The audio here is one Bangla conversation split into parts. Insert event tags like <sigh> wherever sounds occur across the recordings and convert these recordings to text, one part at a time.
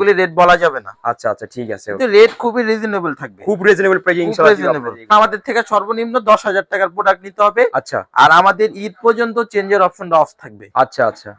এগুলি রেট বলা যাবে না। আচ্ছা আচ্ছা ঠিক আছে। কিন্তু রেট খুবই রিজনেবল থাকবে। খুব রিজনেবল প্রাইসে ইনশাআল্লাহ আমাদের থেকে সর্বনিম্ন দশ হাজার টাকার প্রোডাক্ট নিতে হবে। আচ্ছা। আর আমাদের ঈদ পর্যন্ত চেঞ্জের অপশনটা অফ থাকবে। আচ্ছা আচ্ছা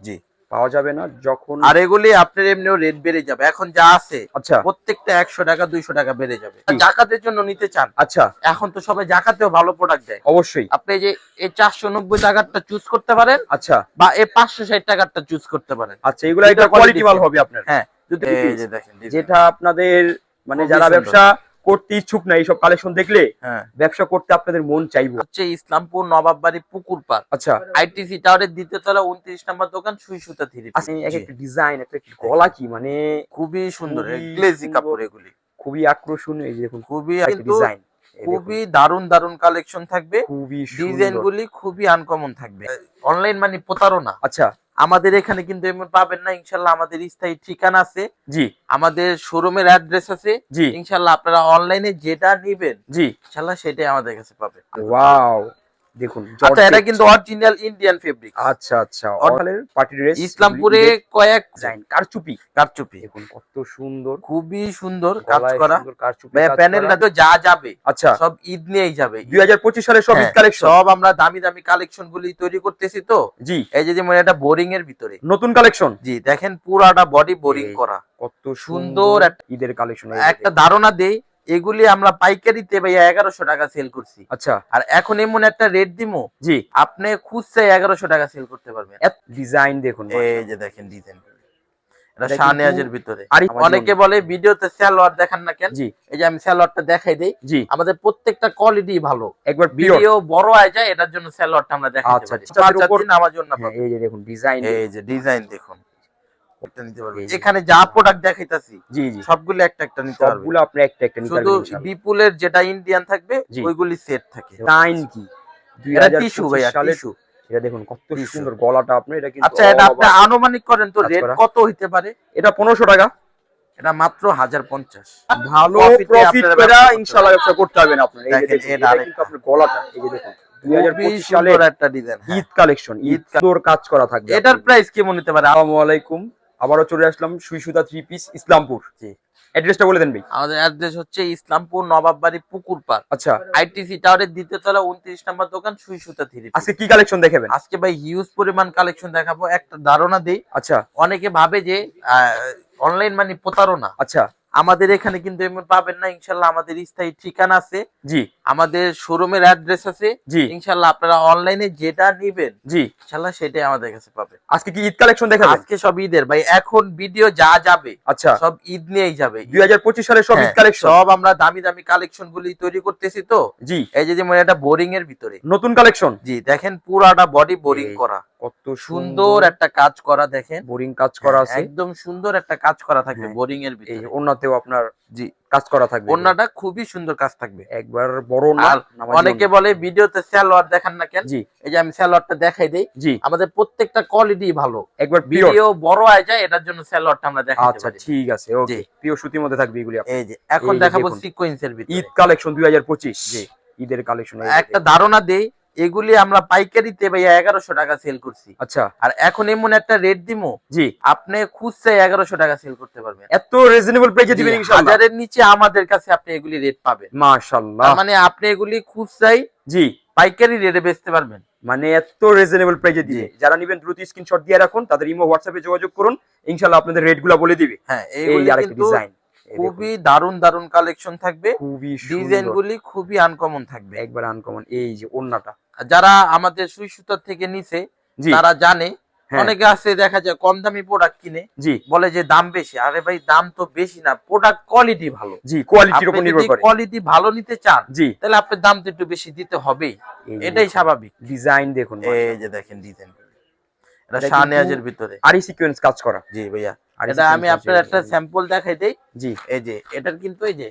জি। পাওয়া যাবে না যখন আর এগুলি আপনার এমনিও রেট বেড়ে যাবে। এখন যা আছে আচ্ছা। প্রত্যেকটা একশো টাকা দুইশো টাকা বেড়ে যাবে। জাকাতের জন্য নিতে চান আচ্ছা। এখন তো সবাই জাকাতেও ভালো প্রোডাক্ট দেয়। অবশ্যই। আপনি যে এই চারশো নব্বই টাকারটা চুজ করতে পারেন আচ্ছা। বা এই পাঁচশো ষাট টাকারটা চুজ করতে পারেন। আচ্ছা এগুলো এটা কোয়ালিটি মাল হবে আপনার। হ্যাঁ যেটা আপনাদের মানে যারা ব্যবসা করতে ইচ্ছুক না এইসব কালেকশন দেখলে হ্যাঁ। ব্যবসা করতে আপনাদের মন চাইব। হচ্ছে ইসলামপুর নবাববাড়ি পুকুর পার আচ্ছা। আইটিসি টাওয়ারের দ্বিতীয় তলা উনত্রিশ নম্বর দোকান সুই সুতা থ্রি আচ্ছা এক একটা ডিজাইন একটা গলা কি মানে খুবই সুন্দর গ্লেজি কাপড় এগুলি। খুবই আকর্ষণীয় এই দেখুন খুবই ডিজাইন খুবই দারুণ দারুণ কালেকশন থাকবে। খুবই ডিজাইন গুলি খুবই আনকমন থাকবে। অনলাইন মানে প্রতারণা। আচ্ছা। আমাদের এখানে কিন্তু এমন পাবেন না ইনশাল্লাহ আমাদের স্থায়ী ঠিকানা আছে। জি। আমাদের শোরুমের অ্যাড্রেস আছে। জি। ইনশাল্লাহ আপনারা অনলাইনে যেটা নিবেন জি। ইনশাল্লাহ সেটাই আমাদের কাছে পাবেন। ওয়াও। দেখুন আচ্ছা এটা কিন্তু অরিজিনাল ইন্ডিয়ান ফেব্রিক আচ্ছা আচ্ছা অর্ডারের পার্টি ড্রেস ইসলামপুরে কয়েক ডিজাইন কারচুপি। কারচুপি। দেখুন কত সুন্দর। খুবই সুন্দর কাজ করা। কারচুপি প্যানেলটা তো যা যাবে। আচ্ছা। সব ঈদ নিয়েই যাবে। 2025 সালে সব ঈদ হ্যাঁ, কালেকশন সব আমরা দামি দামি কালেকশন গুলি তৈরি করতেছি তো। জি। এই যে যেমন এটা বোরিং এর ভিতরে। নতুন কালেকশন জি দেখেন পুরাটা বডি বোরিং করা। কত সুন্দর ঈদের কালেকশন একটা ধারণা দেই এগুলি আমরা পাইকারিতে ভাইয়া এগারোশো টাকা সেল করছি। আচ্ছা। আর এখন এমন একটা রেট দিমো জি। আপনি খুচরা এগারোশো টাকা সেল করতে পারবেন। ডিজাইন দেখুন এই যে দেখেন ডিজাইন এটা এটা শাহনেয়াজের ভিতরে। আরে অনেকে বলে ভিডিওতে স্যালোয়ার দেখান না কেন? জি। এই যে আমি দেখাই দেই। জি। আমাদের প্রত্যেকটা কোয়ালিটি ভালো। একবার ভিডিও বড় হয়ে যায় এটার জন্য আমরা দেখাতে আচ্ছা, আচ্ছা, আমার জন্য এই যে দেখুন ডিজাইন এই যে ডিজাইন দেখুন। একটা নিতে এখানে যা প্রোডাক্ট দেখাইতাছি জি জি। সবগুলো একটা একটা নিতে পারবেন সবগুলো আপনি একটা একটা নিতে পারবেন ইনশাআল্লাহ। বিপুলের যেটা ইন্ডিয়ান থাকবে ওইগুলি সেট থাকে। কি? এটা টিস্যু ভাইয়া সালের- টিস্যু এটা দেখুন কত সুন্দর গলাটা আপনি এটা কিন্তু আচ্ছা এটা আপনি আনুমানিক করেন তো রেট কত হইতে পারে? এটা 1500 টাকা। এটা মাত্র হাজার পঞ্চাশ। ভালো প্রফিট করে ইনশাআল্লাহ ব্যবসা করতে পারবেন আপনারা। এই যে দেখুন, এটা এটা কিন্তু আপনার গলাটা এই যে দেখুন 2025 সালে সুন্দর একটা ডিজাইন ঈদ কালেকশন ঈদ কাজ করা থাকবে এটার প্রাইস কেমন হতে পারে? আসসালামু আলাইকুম। আবারও চলে আসলাম সুইসুদা থ্রি পিস ইসলামপুর। জি। অ্যাড্রেসটা বলে দেন ভাই। আমাদের অ্যাড্রেস হচ্ছে ইসলামপুর নবাববাড়ি পুকুর পার আচ্ছা। আইটিসি টাওয়ারের দ্বিতীয় তলা উনত্রিশ নম্বর দোকান সুই সুতা থ্রি আজকে কি কালেকশন দেখাবেন? আজকে ভাই হিউজ পরিমাণ কালেকশন দেখাবো। একটা ধারণা দেই। আচ্ছা। অনেকে ভাবে যে অনলাইন মানে প্রতারণা। আচ্ছা। আমাদের এখানে কিন্তু পাবেন না ইনশাল্লাহ আমাদের স্থায়ী ঠিকানা আছে। জি। আমাদের শোরুমের অ্যাড্রেস আছে। জি। ইনশাল্লাহ আপনারা অনলাইনে যেটা নিবেন জি। ইনশাল্লাহ সেটাই আমাদের কাছে পাবেন। আজকে কি ঈদ কালেকশন দেখাবেন? আজকে সব ঈদের ভাই এখন ভিডিও যা যাবে আচ্ছা। সব ঈদ নিয়েই যাবে। 2025 সালে সব ঈদ হ্যাঁ, কালেকশন। সব আমরা দামি দামি কালেকশন গুলি তৈরি করতেছি তো। জি। এই যে যেমন এটা বোরিং এর ভিতরে। নতুন কালেকশন। জি দেখেন পুরাটা বডি বোরিং করা। কত সুন্দর একটা কাজ করা দেখেন। বোরিং কাজ করা হ্যাঁ, আছে। একদম সুন্দর একটা কাজ করা থাকবে হ্যাঁ, বোরিং এর ভিতরে। ওন্নাতেও আপনার জি। কাজ করা থাকবে ওন্নাটা খুবই সুন্দর কাজ থাকবে। একবার বড় না অনেকে বলে ভিডিওতে দেখান না কেন? জি। এই যে আমি দেখাই দেই। জি। আমাদের প্রত্যেকটা কোয়ালিটি ভালো। একবার ভিডিও বড় হয়ে যায় এটার জন্য স্যালোয়ারটা আমরা দেখাতে আচ্ছা ঠিক আছে ওকে। পিওর সুতির মধ্যে থাকবে এগুলি এই যে এখন দেখাবো। সিকোয়েন্সের ভিতরে। ঈদ কালেকশন 2025 জি। ঈদের কালেকশন একটা ধারণা দেই এগুলি আমরা পাইকারিতে ভাইয়া এগারোশো টাকা সেল করছি। আচ্ছা। আর এখন এমন একটা রেট দিমো জি। আপনি খুচরা এগারোশো টাকা সেল করতে পারবেন। এত রিজনেবল প্রাইসে দিবেন ইনশাআল্লাহ হাজারের নিচে আমাদের কাছে আপনি এগুলি রেট পাবেন। মাশাআল্লাহ মানে আপনি এগুলি খুচরাই জি। পাইকারি রেটে বেচতে পারবেন। মানে এত রিজনেবল প্রাইসে দিবে। যারা নেবেন দ্রুত স্ক্রিনশট দিয়ে রাখুন তাদের ইমো হোয়াটসঅ্যাপে যোগাযোগ করুন ইনশাআল্লাহ আপনাদের রেটগুলো বলে দিবে। হ্যাঁ এই এইগুলি আরেকটা ডিজাইন খুবই দারুণ দারুণ কালেকশন থাকবে। খুবই ডিজাইন গুলি খুবই আনকমন থাকবে। একবার আনকমন এই যে ওন্নাটা যারা আমাদের সুই সুতার থেকে নিছে তারা জানে। হ্যাঁ, অনেকে আছে দেখা যায় কম দামি প্রোডাক্ট কিনে জি। বলে যে দাম বেশি। আরে ভাই দাম তো বেশি না প্রোডাক্ট কোয়ালিটি ভালো। জি কোয়ালিটির উপর নির্ভর করে। কোয়ালিটি ভালো নিতে চান জি। তাহলে আপনার দাম তো একটু বেশি দিতে হবেই। এটাই স্বাভাবিক। ডিজাইন দেখুন এই যে দেখেন ডিজাইন এটা শাহনেয়াজের ভিতরে। আরি সিকোয়েন্স কাজ করা। জি ভাইয়া এটা আমি আপনার একটা স্যাম্পল দেখাই দেই। জি। এই যে এটার কিন্তু এই যে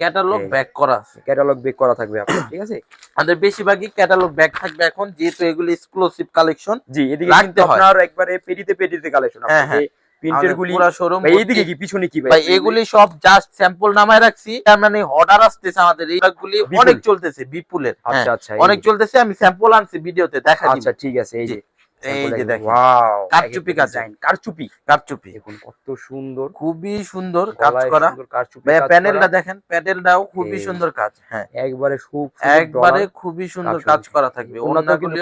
ক্যাটালগ ব্যাক করা আছে। ক্যাটালগ বেক করা থাকবে আপনার <coughs> ঠিক আছে? আমাদের বেশিরভাগই ক্যাটালগ ব্যাক থাকবে এখন যেহেতু এগুলি এক্সক্লুসিভ কালেকশন জি এদিকে রাখতে কিন্তু হয়। আপনার একবারে পেটিতে পেটিতে কালেকশন হ্যাঁ, হ্যাঁ। প্রিন্টের গুলি পুরো শোরুম এইদিকে কি পিছনে কি ভাই? এগুলি সব জাস্ট স্যাম্পল নামায় রাখছি। তার মানে অর্ডার আসতেছে আমাদের। এই গুলি অনেক চলতেছে বিপুলের। হ্যাঁ, আচ্ছা আচ্ছা অনেক চলতেছে আমি স্যাম্পল আনছি ভিডিওতে দেখা আচ্ছা ঠিক আছে এই যে। এই যে দেখেন ওয়াও কারচুপি ডিজাইন কারচুপি কারচুপি দেখুন কত সুন্দর খুবই সুন্দর কাজ করা কারচুপি প্যানেলটা দেখেন প্যানেলটাও খুবই সুন্দর কাজ হ্যাঁ একবারে খুব একবারে খুবই সুন্দর কাজ কাজ করা। করা থাকবে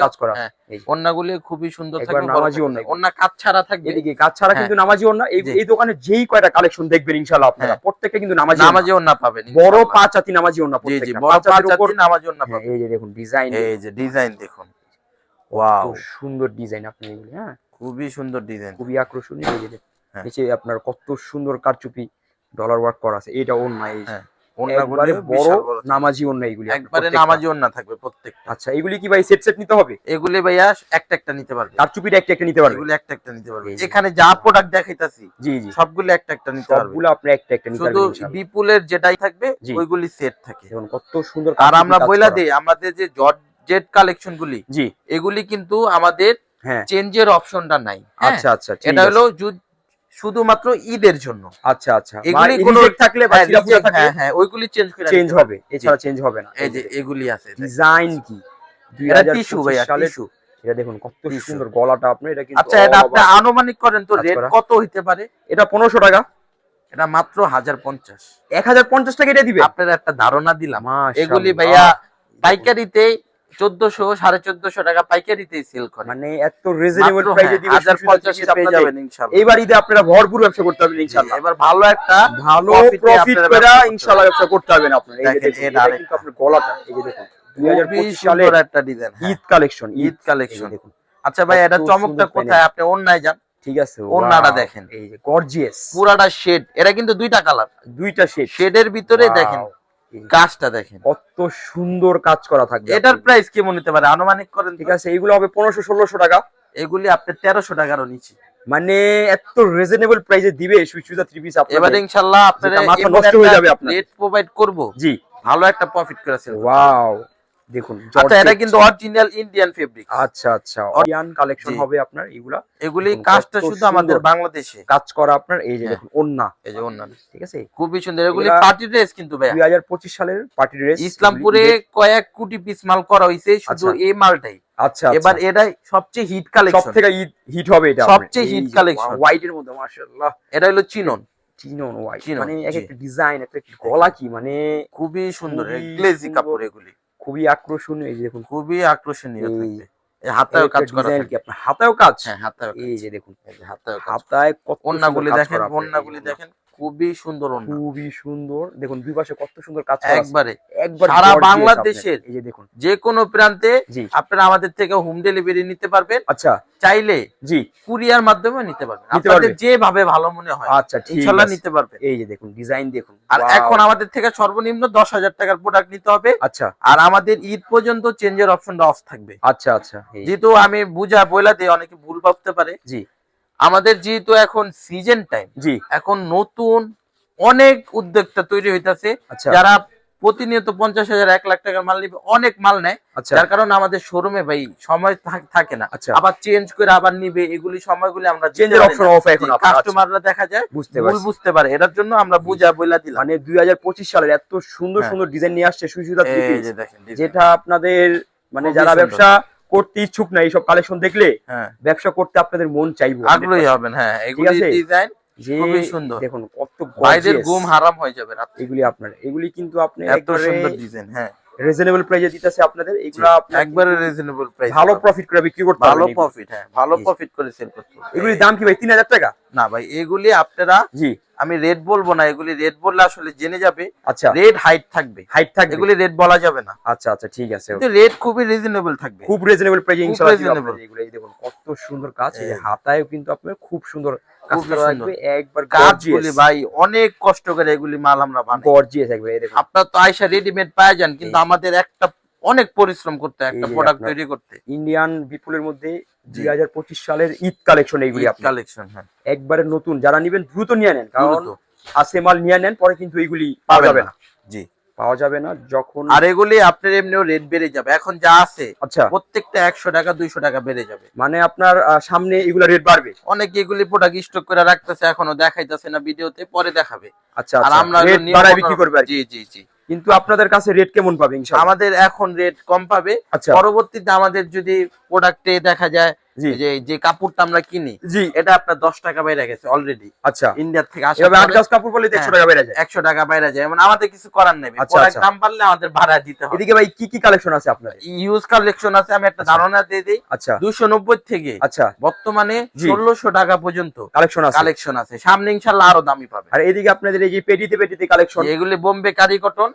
কাজ করা। হ্যাঁ, এই যে। ওন্নাগুলি খুবই সুন্দর থাকবে নামাজি ওন্না। ওন্না কাজ ছাড়া থাকবে এদিকে কাজ ছাড়া হ্যাঁ। কিন্তু এই। এই দোকানে যেই কয়টা কালেকশন দেখবেন ইনশাআল্লাহ আপনারা হ্যাঁ। প্রত্যেকটা কিন্তু নামাজি নামাজি ওন্না পাবেন বড়। পাঁচ হাতি নামাজি ওন্না জি জি প্রত্যেকটা বড় পাঁচ পাঁচ হাতির উপর হাতি নামাজি ওন্না পাবেন এই যে দেখুন ডিজাইন এই যে ডিজাইন দেখুন ওয়াও সুন্দর ডিজাইন আপনি এগুলি হ্যাঁ? খুবই সুন্দর ডিজাইন খুবই আকর্ষণীয় দেখুন। হ্যাঁ। নিচে আপনার কত সুন্দর কারচুপি ডলার ওয়ার্ক করা আছে এটা এই হ্যাঁ, একবারে বড় নামাজি ওন্না এগুলি একবারে নামাজি ওন্না থাকবে প্রত্যেক আচ্ছা এগুলি কি ভাই সেট সেট নিতে হবে? এগুলি ভাইয়া একটা একটা নিতে পারবে। কারচুপিটা একটা একটা নিতে পারবে? এগুলি একটা একটা নিতে পারবে। এখানে যা প্রোডাক্ট দেখাইতাছি জি জি। সবগুলো একটা একটা নিতে পারবে। সবগুলো আপনি একটা একটা নিতে পারবেন ইনশাআল্লাহ। বিপুলের যেটাই থাকবে। ওইগুলি সেট থাকে। কত সুন্দর আর আমরা বইলা। দিই আমাদের যে জর্জ জেট কালেকশন গুলি জি। এগুলি কিন্তু আমাদের হ্যাঁ। চেঞ্জের অপশনটা নাই। হ্যাঁ? আচ্ছা আচ্ছা এটা হলো শুধুমাত্র ঈদের জন্য। আচ্ছা আচ্ছা। এগুলি কোনো- থাকলে বা হ্যাঁ, হ্যাঁ হ্যাঁ ওইগুলি চেঞ্জ করে চেঞ্জ হবে। এছাড়া চেঞ্জ হবে না। এই যে এগুলি আছে। ডিজাইন কি? এটা 2025 টিস্যু ভাইয়া টিস্যু এটা দেখুন কত। সুন্দর গলাটা আপনার এটা কিন্তু আচ্ছা এটা আপনি আনুমানিক করেন তো রেট কত হইতে পারে? এটা পনেরোশো টাকা। এটা মাত্র হাজার পঞ্চাশ। এক হাজার পঞ্চাশ টাকা এটা দিবে। আপনার একটা ধারণা দিলাম। এগুলি ভাইয়া পাইকারিতে চোদ্দশো সাড়ে চোদ্দশো টাকা পাইকারিতে সেল করে মানে এত রিজনেবল প্রাইসে হ্যাঁ, হাজার পঞ্চাশে পেয়ে যাবেন ঈদে আপনারা ভরপুর ব্যবসা করতে পারবেন ইনশাআল্লাহ এবার ভালো একটা ভালো প্রফিট ব্যবসা ইনশাআল্লাহ ব্যবসা করতে পারবেন আপনারা। এই দেখেন, কিন্তু আপনার গলাটা। এই যে দেখুন দুই হাজার খুবই পঁচিশ সালে সুন্দর একটা design Eid collection Eid. Collection দেখুন আচ্ছা ভাই এটা চমকটা কোথায়? আপনি অন্যায় যান। ঠিক আছে ওড়নাটা দেখেন। এই যে গর্জিয়াস পুরাটা শেড এটা কিন্তু দুইটা কালার দুইটা শেড শেডের ভিতরে দেখেন কাজটা দেখেন। কত সুন্দর কাজ করা থাকবে এটার। প্রাইস কেমন হতে পারে? আনুমানিক করেন ঠিক আছে এইগুলো হবে পনেরোশো ষোলোশো টাকা। এগুলি আপনি তেরোশো টাকারও নিচে। মানে এত রিজনেবল প্রাইসে দিবে সুইচুদা থ্রি পিস এবার এবারে ইনশাআল্লাহ আপনারা মাথা নষ্ট হয়ে যাবে আপনার। রেট প্রোভাইড করব। জি। ভালো একটা প্রফিট করেছেন। ওয়াও দেখুন আচ্ছা এটা কিন্তু অরিজিনাল ইন্ডিয়ান ফেব্রিক আচ্ছা আচ্ছা অরিয়ান কালেকশন হবে আপনার এগুলা। এগুলি কাজটা শুধু আমাদের বাংলাদেশে। কাজ করা আপনার এই যে হ্যাঁ। দেখুন ওন্না এই যে অন্যান্য ঠিক আছে? খুবই সুন্দর এগুলি পার্টি ড্রেস কিন্তু হাজার পঁচিশ সালের পার্টি ড্রেস ইসলামপুরে কয়েক কোটি পিস মাল করা হয়েছে শুধু আচ্ছা। এই মালটাই। আচ্ছা এবার এটাই সবচেয়ে হিট কালেকশন থেকে হিট হবে এটা সবচেয়ে হিট কালেকশন হোয়াইট এর মধ্যে মাশাআল্লাহ। এটা হলো চিনন চিনন হোয়াইট মানে এক একটা ডিজাইন একটা গলা কি মানে খুবই সুন্দর গ্লেজি কাপড় এগুলি। খুবই আকর্ষণীয় এই যে দেখুন। খুবই আকর্ষণীয় এই- থাকবে। এই হাতায়ও কাজ করা কি আপনার? হাতায়ও কাজ? হ্যাঁ হাতায়ও এই যে দেখুন। হাতায়ও কাজ। হাতায় ওন্নাগুলি দেখেন ওন্নাগুলি ওন্না। দেখেন। খুবই সুন্দর খুবই সুন্দর। দেখুন দুই পাশে কত সুন্দর কাজ একবারে। একবার সারা বাংলাদেশের এই যে দেখুন। যে কোনো প্রান্তে আপনারা আমাদের থেকে হোম ডেলিভারি নিতে পারবেন। আচ্ছা। চাইলে জি। কুরিয়ার মাধ্যমে নিতে পারবেন। আপনাদের যেভাবে ভালো মনে হয় আচ্ছা আছে। নিতে পারবেন। এই যে দেখুন ডিজাইন দেখুন। আর এখন আমাদের থেকে সর্বনিম্ন দশ হাজার টাকার প্রোডাক্ট নিতে হবে। আচ্ছা। আর আমাদের ঈদ পর্যন্ত চেঞ্জের অপশনটা অফ থাকবে। আচ্ছা আচ্ছা। যেহেতু আমি বুঝা বইলা দিয়ে অনেকে ভুল ভাবতে পারে। জি। আমাদের যেহেতু এখন সিজন টাইম জি। এখন নতুন অনেক উদ্যোক্তা তৈরি হইতাছে আচ্ছা। যারা প্রতিনিয়ত পঞ্চাশ হাজার এক লাখ টাকার মাল নিবে অনেক মাল নেয়। আচ্ছা। যার কারণে আমাদের শোরুমে ভাই সময় থাকে না। আচ্ছা। আবার চেঞ্জ করে আবার নিবে এগুলি সময়গুলি আমরা চেঞ্জের অপশন অফ এখন কাস্টমাররা দেখা যায় বুঝতে পারছি। বুঝতে পারে। এটার জন্য আমরা বুঝা বইলা দিলাম। মানে দুই হাজার পঁচিশ সালের এত সুন্দর হ্যাঁ। সুন্দর ডিজাইন নিয়ে আসছে design। যেটা আপনাদের মানে যারা ব্যবসা করতে ইচ্ছুক না এইসব কালেকশন দেখলে হ্যাঁ। ব্যবসা করতে আপনাদের মন চাইব। আগ্রহী হবেন হ্যাঁ এগুলি ডিজাইন খুবই সুন্দর। দেখুন কত ভাইদের ঘুম হারাম হয়ে যাবে রাতে এগুলি আপনার এগুলি কিন্তু আপনি এত সুন্দর ডিজাইন হ্যাঁ। রিজনেবল প্রাইসে দিতেছে আপনাদের এগুলো একবারে রিজনেবল প্রাইস ভালো প্রফিট করে বিক্রি করতে ভালো প্রফিট হ্যাঁ ভালো। প্রফিট করে সেল করতে হবে। এগুলির দাম কি ভাই তিন হাজার টাকা? না ভাই এগুলি আপনারা জি। আমি রেড বলব না এগুলি রেড বললে আসলে জেনে যাবে। আচ্ছা। রেড হাইট থাকবে। হাইট থাকবে। এগুলি রেড বলা যাবে না। আচ্ছা আচ্ছা ঠিক আছে। কিন্তু রেট খুবই রিজনেবল থাকবে। খুব রিজনেবল প্রাইসে ইনশাআল্লাহ। আপনাদের এগুলো দেখুন কত সুন্দর কাজ এই এই। হাতায়ও কিন্তু আপনার খুব সুন্দর কাজ খুবই করা সুন্দর। থাকবে একবার কাজগুলি ভাই অনেক কষ্ট করে এগুলি মাল আমরা গর্জিয়াস একবার আপনার তো আয়সা রেডিমেড পাওয়া যান কিন্তু আমাদের একটা অনেক পরিশ্রম করতে একটা প্রোডাক্ট তৈরি করতে। ইন্ডিয়ান বিপুলের মধ্যে দুই হাজার পঁচিশ সালের ঈদ কালেকশন এইগুলি কালেকশন হ্যাঁ। একবারে নতুন যারা নিবেন দ্রুত নিয়ে নেন কারণ। আসে মাল নিয়ে নেন পরে কিন্তু এইগুলি পাওয়া যাবে না। না। জি। পাওয়া যাবে না যখন আর এগুলি আপনার এমনিও রেট বেড়ে যাবে। এখন যা আছে আচ্ছা। প্রত্যেকটা একশো টাকা দুইশো টাকা বেড়ে যাবে। মানে আপনার সামনে এগুলা রেট বাড়বে? অনেকে এগুলি প্রোডাক্ট স্টক করে রাখতেছে এখনও দেখাইতেছে না ভিডিওতে পরে দেখাবে। আচ্ছা আর আচ্ছা আমরা বাড়ায় মতো- বিক্রি করবে জি জি জি। কিন্তু আপনাদের কাছে রেট কেমন পাবে আমাদের এখন রেট কম পাবে। আচ্ছা। পরবর্তীতে আমাদের যদি প্রোডাক্টে দেখা যায়। যে যে কাপড়টা আমরা কিনি জি। এটা আপনার দশ টাকা বাইরে গেছে অলরেডি আচ্ছা। ইন্ডিয়া থেকে আসা আট কাপড় একশো। টাকা যায়। একশো টাকা বাইরে যায়। মানে আমাদের কিছু করার নেই। আচ্ছা, আচ্ছা। দাম পারলে আমাদের ভাড়া দিতে হবে। এদিকে ভাই কি কি কালেকশন আছে আপনার? ইউজ কালেকশন আছে আমি একটা আচ্ছা। ধারণা দিয়ে দিই। আচ্ছা। দুশো নব্বই থেকে আচ্ছা। বর্তমানে। ষোলোশো টাকা পর্যন্ত কালেকশন আছে। কালেকশন আছে। সামনে ইনশাল্লাহ আরও দামি পাবে। আর এদিকে আপনাদের এই যে পেটিতে পেটিতে কালেকশন এগুলি বোম্বে কারি কটন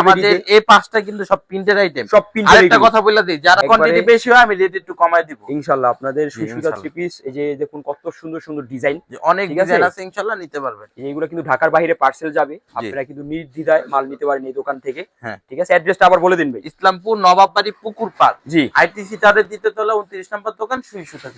আমাদের এই পাঁচটা কিন্তু সব প্রিন্টের আইটেম সব আরেকটা কথা বলে দিই যারা কোয়ান্টিটি বেশি হয় আমি রেট একটু কমাই দিব। ইনশাল্লাহ। আপনাদের সুশীলা থ্রি পিস এই যে দেখুন কত সুন্দর সুন্দর ডিজাইন অনেক ডিজাইন আছে? ইনশাআল্লাহ নিতে পারবেন। এইগুলো কিন্তু ঢাকার বাইরে পার্সেল যাবে আপনারা কিন্তু নির্দ্বিধায় মাল নিতে পারেন এই দোকান থেকে হ্যাঁ। ঠিক আছে? অ্যাড্রেসটা আবার বলে দিন ভাই। ইসলামপুর নবাববাড়ি পুকুর পার্ক জি। আইটিসি টাওয়ারের দ্বিতীয় তলা উনত্রিশ নম্বর দোকান সুই সুতা